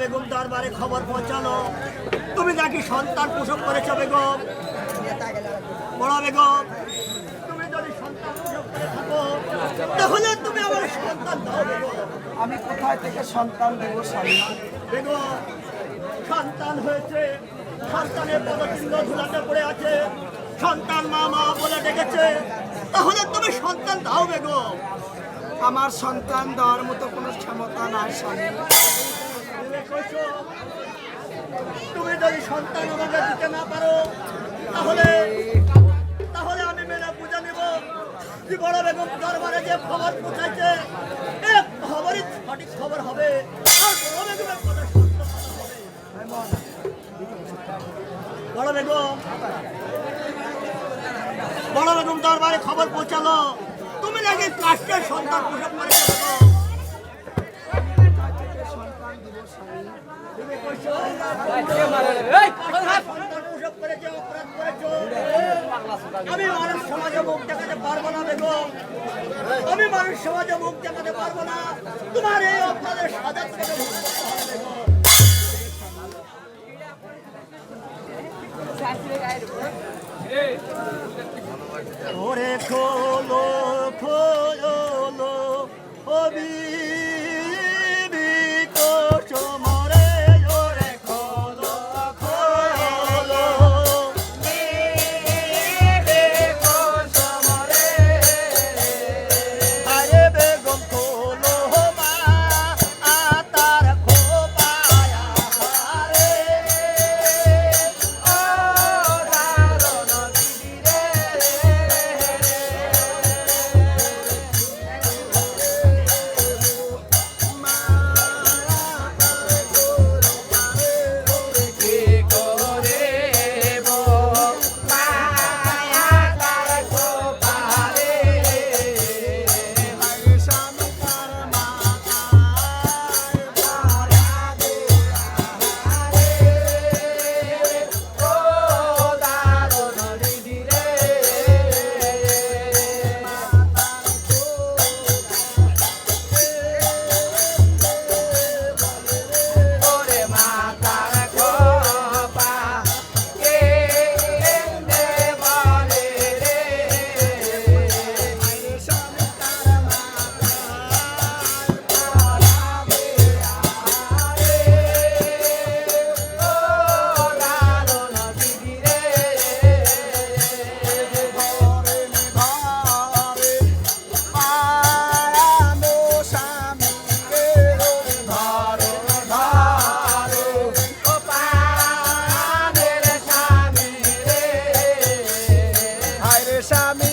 বেগম দরবারে খবর পৌঁছালো। তুমি নাকি সন্তান প্রসব করেছ বেগম? বড় বেগম তুমি যদি সন্তান প্রসব করে থাকো তাহলে তুমি আমার সন্তান দাও বেগম। আমি কোথায় থেকে সন্তান দেব স্বামী? বেগম সন্তান হয়েছে সন্তানের পদচিহ্ন ধুলাতে পড়ে আছে। সন্তান মা মা বলে ডেকেছে তাহলে তুমি সন্তান দাও বেগম। আমার সন্তান দেওয়ার মতো কোনো ক্ষমতা নাই স্বামী। তুমি যদি সন্তান আমাকে দিতে না পারো, তাহলে তাহলে আমি মেনে বুঝে নিব। কি বড় বেগম দরবারে যে খবর পৌঁছাইছে, এ খবরই সঠিক খবর হবে। আর বড় বেগমের কথা সত্য বড় বেগম বড় বেগম দরবারে খবর পৌঁছালো। তুমি নাকি কাষ্টের সন্তান প্রসব করে আমি মানুষ সমাজে মুখ দেখাতে পারব না তোমার এই অপরাধের সাজা। ওরে খোলো খোলো para.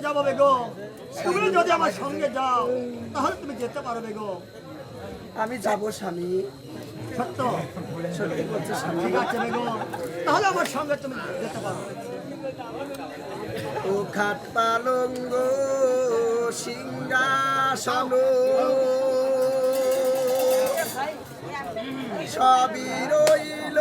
দেখতে যাব বেগম তুমি যদি আমার সঙ্গে যাও তাহলে তুমি যেতে পারো বেগম আমি যাব স্বামী। সত্য? সত্যি বলছি স্বামী। ঠিক আছে বেগম তাহলে আমার সঙ্গে তুমি যেতে পারো। ও খাট পালঙ্গ সিংহাসন সবই রইল